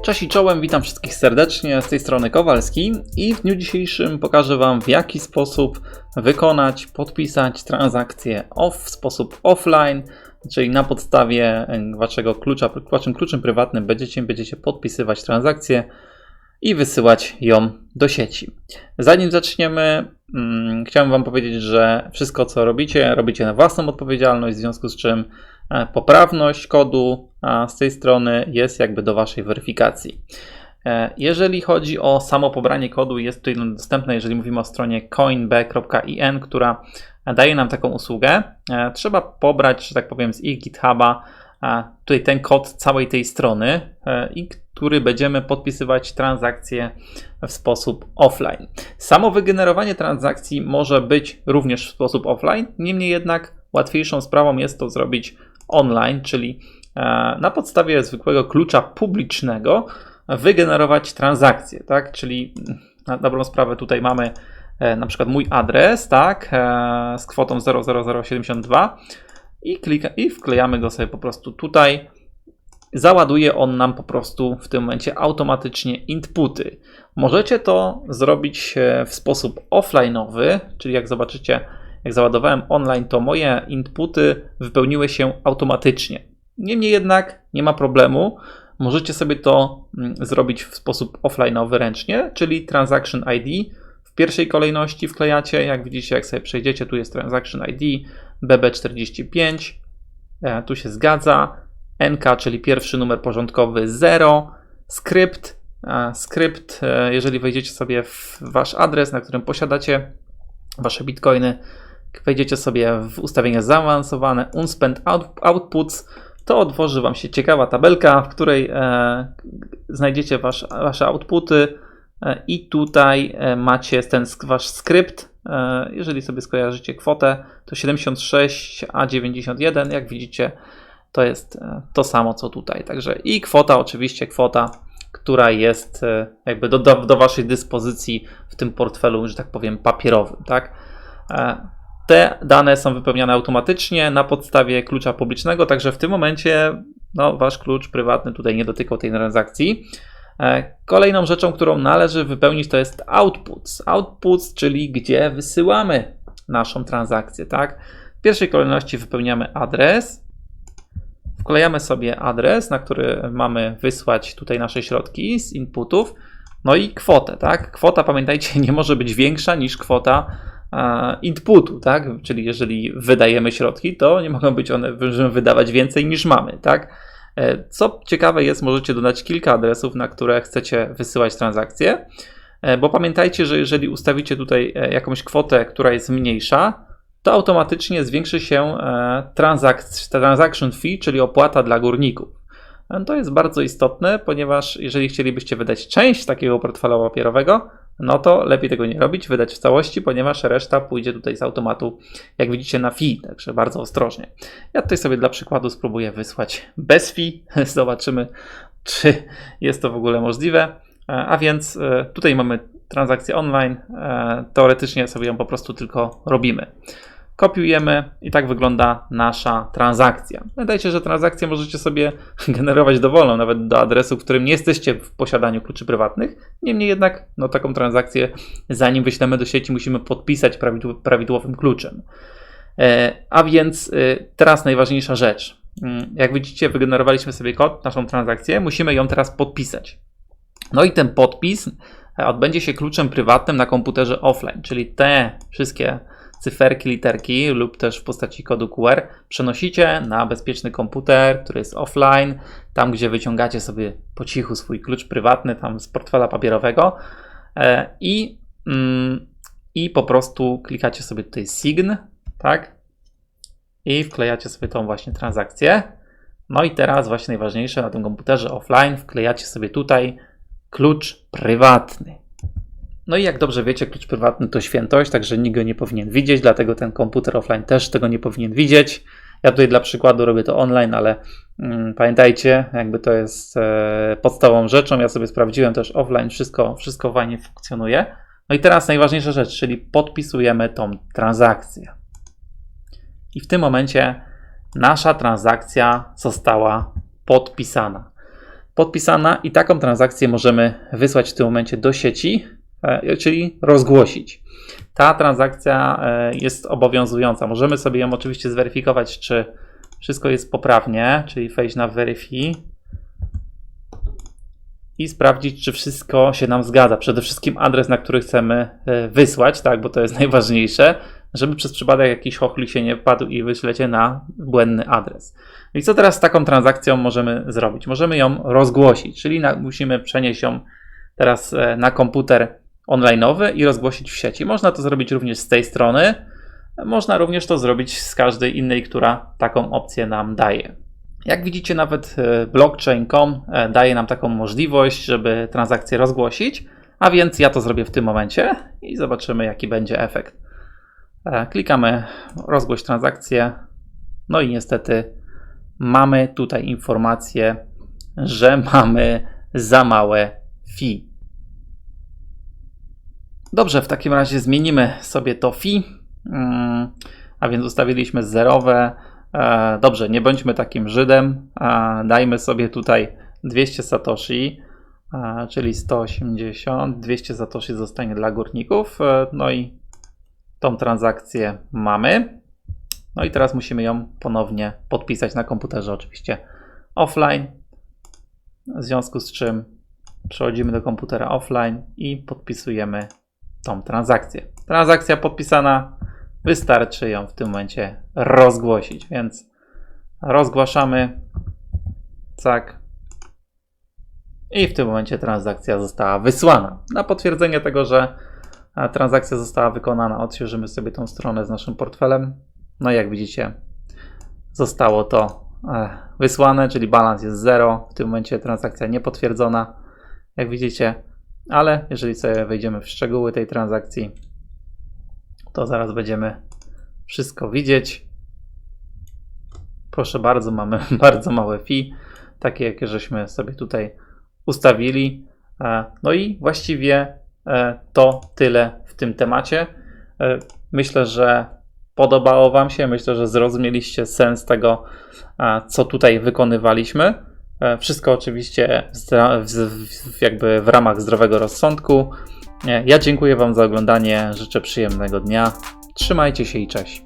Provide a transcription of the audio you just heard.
Cześć i czołem, witam wszystkich serdecznie z tej strony Kowalski i w dniu dzisiejszym pokażę Wam w jaki sposób wykonać, podpisać transakcję off, w sposób offline, czyli na podstawie e, Waszego klucza, Waszym kluczem prywatnym będziecie, będziecie podpisywać transakcję i wysyłać ją do sieci. Zanim zaczniemy, mm, chciałem Wam powiedzieć, że wszystko co robicie, robicie na własną odpowiedzialność, w związku z czym poprawność kodu z tej strony jest jakby do Waszej weryfikacji. E, Jeżeli chodzi o samo pobranie kodu, jest tutaj dostępne, jeżeli mówimy o stronie coinb.in, która daje nam taką usługę. E, Trzeba pobrać, że tak powiem, z ich GitHuba e, tutaj ten kod całej tej strony e, i który będziemy podpisywać transakcje w sposób offline. Samo wygenerowanie transakcji może być również w sposób offline, niemniej jednak łatwiejszą sprawą jest to zrobić online, czyli e, na podstawie zwykłego klucza publicznego wygenerować transakcję, tak? Czyli na dobrą sprawę tutaj mamy e, na przykład mój adres, tak, e, z kwotą 00072 i, klika, i wklejamy go sobie po prostu tutaj. Załaduje on nam po prostu w tym momencie automatycznie inputy. Możecie to zrobić w sposób offline'owy, czyli jak zobaczycie, jak załadowałem online, to moje inputy wypełniły się automatycznie. Niemniej jednak nie ma problemu. Możecie sobie to mm, zrobić w sposób offline'owy ręcznie, czyli Transaction ID. W pierwszej kolejności wklejacie, jak widzicie, jak sobie przejdziecie, tu jest Transaction ID BB45, e, tu się zgadza, NK, czyli pierwszy numer porządkowy 0, skrypt, e, skrypt, e, jeżeli wejdziecie sobie w wasz adres, na którym posiadacie wasze bitcoiny, wejdziecie sobie w ustawienia zaawansowane, unspent out, outputs, to otworzy Wam się ciekawa tabelka, w której e, znajdziecie wasz, Wasze outputy e, i tutaj e, macie ten sk- Wasz skrypt. E, jeżeli sobie skojarzycie kwotę, to 76 a 91, jak widzicie, to jest e, to samo co tutaj. Także i kwota, oczywiście kwota, która jest e, jakby do, do, do Waszej dyspozycji w tym portfelu, że tak powiem, papierowym, tak? E, te dane są wypełniane automatycznie na podstawie klucza publicznego, także w tym momencie no, wasz klucz prywatny tutaj nie dotykał tej transakcji. E, Kolejną rzeczą, którą należy wypełnić, to jest outputs. Outputs, czyli gdzie wysyłamy naszą transakcję, tak? W pierwszej kolejności wypełniamy adres. Wklejamy sobie adres, na który mamy wysłać tutaj nasze środki z inputów. No i kwotę, tak? Kwota, pamiętajcie, nie może być większa niż kwota inputu, tak? Czyli jeżeli wydajemy środki, to nie mogą być one, możemy wydawać więcej niż mamy, tak? E, Co ciekawe jest, możecie dodać kilka adresów, na które chcecie wysyłać transakcje, e, bo pamiętajcie, że jeżeli ustawicie tutaj e, jakąś kwotę, która jest mniejsza, to automatycznie zwiększy się e, transaction fee, czyli opłata dla górników. E, To jest bardzo istotne, ponieważ jeżeli chcielibyście wydać część takiego portfela papierowego, no to lepiej tego nie robić, wydać w całości, ponieważ reszta pójdzie tutaj z automatu, jak widzicie, na fee, także bardzo ostrożnie. Ja tutaj sobie dla przykładu spróbuję wysłać bez fee, zobaczymy, czy jest to w ogóle możliwe. E, A więc e, tutaj mamy transakcję online, e, teoretycznie sobie ją po prostu tylko robimy. Kopiujemy i tak wygląda nasza transakcja. Pamiętajcie, że transakcję możecie sobie generować dowolną, nawet do adresu, w którym nie jesteście w posiadaniu kluczy prywatnych. Niemniej jednak, no, taką transakcję, zanim wyślemy do sieci, musimy podpisać prawidł- prawidłowym kluczem. E, A więc e, teraz najważniejsza rzecz. Mm, Jak widzicie, wygenerowaliśmy sobie kod, naszą transakcję, musimy ją teraz podpisać. No i ten podpis e, odbędzie się kluczem prywatnym na komputerze offline, czyli te wszystkie cyferki, literki lub też w postaci kodu QR przenosicie na bezpieczny komputer, który jest offline, tam gdzie wyciągacie sobie po cichu swój klucz prywatny tam z portfela papierowego e, i, mm, i po prostu klikacie sobie tutaj sign, tak? I wklejacie sobie tą właśnie transakcję. No i teraz właśnie najważniejsze na tym komputerze offline wklejacie sobie tutaj klucz prywatny. No i jak dobrze wiecie, klucz prywatny to świętość, także nikt go nie powinien widzieć, dlatego ten komputer offline też tego nie powinien widzieć. Ja tutaj dla przykładu robię to online, ale mm, pamiętajcie, jakby to jest e, podstawową rzeczą. Ja sobie sprawdziłem też offline, wszystko, wszystko fajnie funkcjonuje. No i teraz najważniejsza rzecz, czyli podpisujemy tą transakcję. I w tym momencie nasza transakcja została podpisana. podpisana i taką transakcję możemy wysłać w tym momencie do sieci, czyli rozgłosić. Ta transakcja e, jest obowiązująca. Możemy sobie ją oczywiście zweryfikować, czy wszystko jest poprawnie, czyli wejść na Verify i sprawdzić, czy wszystko się nam zgadza. Przede wszystkim adres, na który chcemy e, wysłać, tak, bo to jest najważniejsze, żeby przez przypadek jakiś chochlik się nie wpadł i wyślecie na błędny adres. No I co teraz z taką transakcją możemy zrobić? Możemy ją rozgłosić, czyli na, musimy przenieść ją teraz e, na komputer online'owy i rozgłosić w sieci. Można to zrobić również z tej strony. Można również to zrobić z każdej innej, która taką opcję nam daje. Jak widzicie, nawet e, blockchain.com e, daje nam taką możliwość, żeby transakcję rozgłosić, a więc ja to zrobię w tym momencie i zobaczymy, jaki będzie efekt. E, Klikamy rozgłoś transakcję, no i niestety mamy tutaj informację, że mamy za małe fee. Dobrze, w takim razie zmienimy sobie to fee, Mm, a więc ustawiliśmy zerowe. E, Dobrze, nie bądźmy takim Żydem. Dajmy sobie tutaj 200 satoshi, e, czyli 180. 200 satoshi zostanie dla górników. E, No i tą transakcję mamy. No i teraz musimy ją ponownie podpisać na komputerze, oczywiście offline. W związku z czym przechodzimy do komputera offline i podpisujemy tą transakcję. Transakcja podpisana, wystarczy ją w tym momencie rozgłosić, więc rozgłaszamy. Tak. I w tym momencie transakcja została wysłana. Na potwierdzenie tego, że a, transakcja została wykonana, odświeżymy sobie tą stronę z naszym portfelem. No i jak widzicie, zostało to e, wysłane, czyli balans jest 0. W tym momencie transakcja niepotwierdzona, jak widzicie, ale jeżeli sobie wejdziemy w szczegóły tej transakcji, to zaraz będziemy wszystko widzieć. Proszę bardzo, mamy bardzo małe fee, takie jakie żeśmy sobie tutaj ustawili. E, No i właściwie e, to tyle w tym temacie. E, Myślę, że podobało Wam się. Myślę, że zrozumieliście sens tego, co tutaj wykonywaliśmy. E, Wszystko oczywiście jakby w ramach zdrowego rozsądku. E, Ja dziękuję Wam za oglądanie. Życzę przyjemnego dnia. Trzymajcie się i cześć.